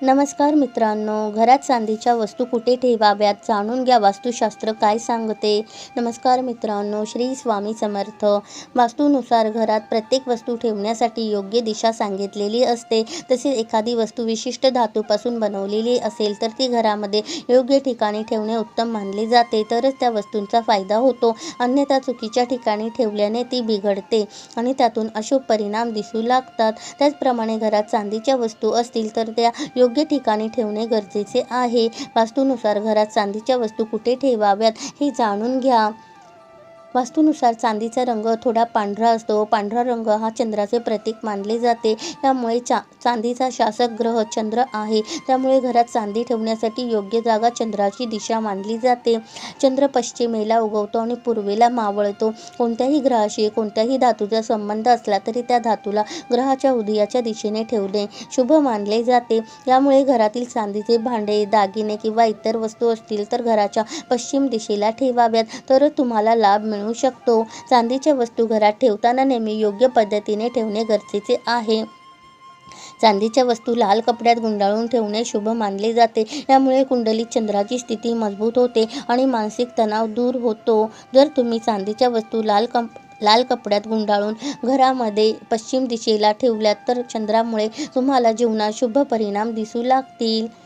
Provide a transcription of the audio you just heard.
नमस्कार मित्रांनो घरात चांदीच्या वस्तू कुठे ठेवाव्यात जाणून घ्या. वास्तुशास्त्र काय सांगते? नमस्कार मित्रांनो श्री स्वामी समर्थ. वास्तूनुसार घरात प्रत्येक वस्तू ठेवण्यासाठी योग्य दिशा सांगितलेली असते. तसेच एखादी वस्तू विशिष्ट धातूपासून बनवलेली असेल तर ती घरामध्ये योग्य ठिकाणी ठेवणे उत्तम मानले जाते. तरच त्या वस्तूंचा फायदा होतो. अन्यथा चुकीच्या ठिकाणी ठेवल्याने ती बिघडते आणि त्यातून अशुभ परिणाम दिसू लागतात. त्याचप्रमाणे घरात चांदीच्या वस्तू असतील तर त्या योग्य ठिकाणी ठेवणे गरजेचे आहे. वास्तूनुसार घरात चांदीच्या वस्तू कुठे ठेवाव्यात हे जाणून घ्या. वास्तूनुसार चांदीचा रंग थोडा पांढरा असतो. पांढरा रंग हा चंद्राचे प्रतीक मानले जाते. त्यामुळे चा चांदीचा शासक ग्रह चंद्र आहे. त्यामुळे घरात चांदी ठेवण्यासाठी योग्य जागा चंद्राची दिशा मानली जाते. चंद्र पश्चिमेला उगवतो आणि पूर्वेला मावळतो. कोणत्याही ग्रहाशी कोणत्याही धातूचा संबंध असला तरी त्या धातूला ग्रहाच्या उदयाच्या दिशेने ठेवणे शुभ मानले जाते. यामुळे घरातील चांदीचे भांडे दागिने किंवा इतर वस्तू असतील तर घराच्या पश्चिम दिशेला ठेवाव्यात. तर तुम्हाला लाभ मिळू शकतो. चांदीच्या वस्तू घरात ठेवताना नेहमी योग्य पद्धतीने ठेवणे गरजेचे आहे. चांदीच्या वस्तू लाल कपड्यात गुंडाळून ठेवणे शुभ मानले जाते. यामुळे कुंडलीत चंद्राची स्थिती मजबूत होते आणि मानसिक तणाव दूर होतो. जर तुम्ही चांदीच्या वस्तू लाल कप लाल कपड्यात गुंडाळून घरामध्ये पश्चिम दिशेला ठेवल्यात तर चंद्रामुळे तुम्हाला जीवनात शुभ परिणाम दिसू लागतील.